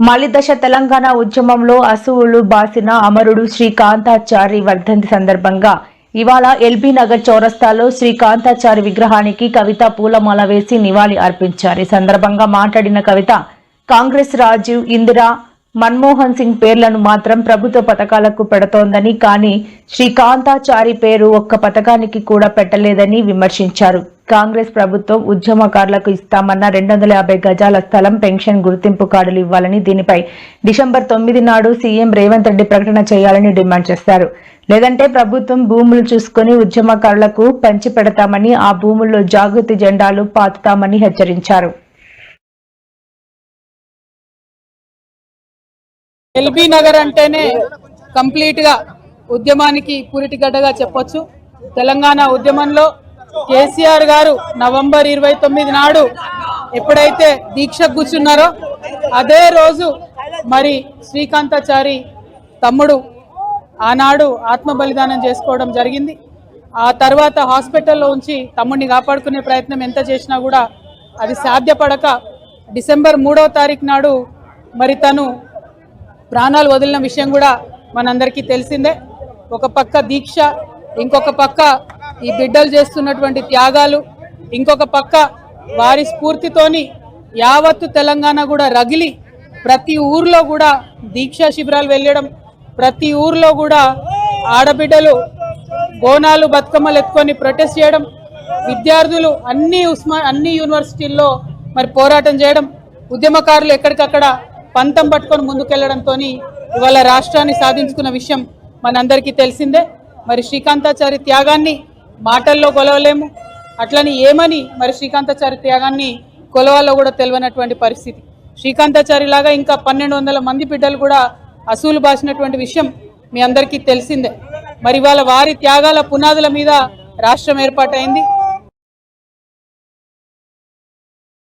మలిదశ తెలంగాణ ఉద్యమంలో అసువులు బాసిన అమరుడు శ్రీకాంతాచారి వర్ధంతి సందర్భంగా ఇవాళ ఎల్బీ నగర్ చౌరస్తాలో శ్రీకాంతాచారి విగ్రహానికి కవిత పూలమాల వేసి నివాళి అర్పించారు. ఈ సందర్భంగా మాట్లాడిన కవిత కాంగ్రెస్ రాజీవ్ ఇందిరా మన్మోహన్ సింగ్ పేర్లను మాత్రం ప్రభుత్వ పథకాలకు పెడుతోందని కానీ శ్రీకాంతాచారి పేరు ఒక్క పథకానికి కూడా పెట్టలేదని విమర్శించారు. కాంగ్రెస్ ప్రభుత్వం ఉద్యమకారులకు ఇస్తామన్న రెండు వందల యాభై గజాల స్థలం పెన్షన్ గుర్తింపు కార్డులు ఇవ్వాలని దీనిపై డిసెంబర్ తొమ్మిది నాడు సీఎం రేవంత్ రెడ్డి ప్రకటన చేయాలని డిమాండ్ చేశారు. లేదంటే ప్రభుత్వం భూములు చూసుకుని ఉద్యమకారులకు పంచి పెడతామని ఆ భూముల్లో జాగృతి జెండాలు పాతుతామని హెచ్చరించారు. ఎల్బీ నగర్ అంటేనే కంప్లీట్గా ఉద్యమానికి పురిటిగడ్డగా చెప్పొచ్చు. తెలంగాణ ఉద్యమంలో కేసీఆర్ గారు నవంబర్ ఇరవై తొమ్మిది నాడు ఎప్పుడైతే దీక్ష కూర్చున్నారో అదే రోజు మరి శ్రీకాంతాచారి తమ్ముడు ఆనాడు ఆత్మ బలిదానం చేసుకోవడం జరిగింది. ఆ తర్వాత హాస్పిటల్లో ఉంచి తమ్ముడిని కాపాడుకునే ప్రయత్నం ఎంత చేసినా కూడా అది సాధ్యపడక డిసెంబర్ మూడవ తారీఖు నాడు మరి తను ప్రాణాలు వదిలిన విషయం కూడా మనందరికీ తెలిసిందే. ఒక పక్క దీక్ష ఇంకొక పక్క ఈ బిడ్డలు చేస్తున్నటువంటి త్యాగాలు ఇంకొక పక్క వారి స్ఫూర్తితోని యావత్తు తెలంగాణ కూడా రగిలి ప్రతి ఊర్లో కూడా దీక్షా శిబిరాలు వెళ్ళడం ప్రతి ఊర్లో కూడా ఆడబిడ్డలు బోనాలు బతుకమ్మలు ఎత్తుకొని ప్రొటెస్ట్ చేయడం విద్యార్థులు అన్ని ఉస్మా అన్ని యూనివర్సిటీల్లో మరి పోరాటం చేయడం ఉద్యమకారులు ఎక్కడికక్కడ పంతం పట్టుకొని ముందుకెళ్ళడంతో ఇవాళ రాష్ట్రాన్ని సాధించుకున్న విషయం మనందరికీ తెలిసిందే. మరి శ్రీకాంతాచారి త్యాగాన్ని మాటల్లో కొలవలేము. అట్లని ఏమని మరి శ్రీకాంతాచారి త్యాగాన్ని కొలవాలో కూడా తెలియనటువంటి పరిస్థితి. శ్రీకాంతాచారి లాగా ఇంకా పన్నెండు వందల మంది బిడ్డలు కూడా అసూలు బాసినటువంటి విషయం మీ అందరికీ తెలిసిందే. మరి ఇవాళ వారి త్యాగాల పునాదుల మీద రాష్ట్రం ఏర్పాటైంది.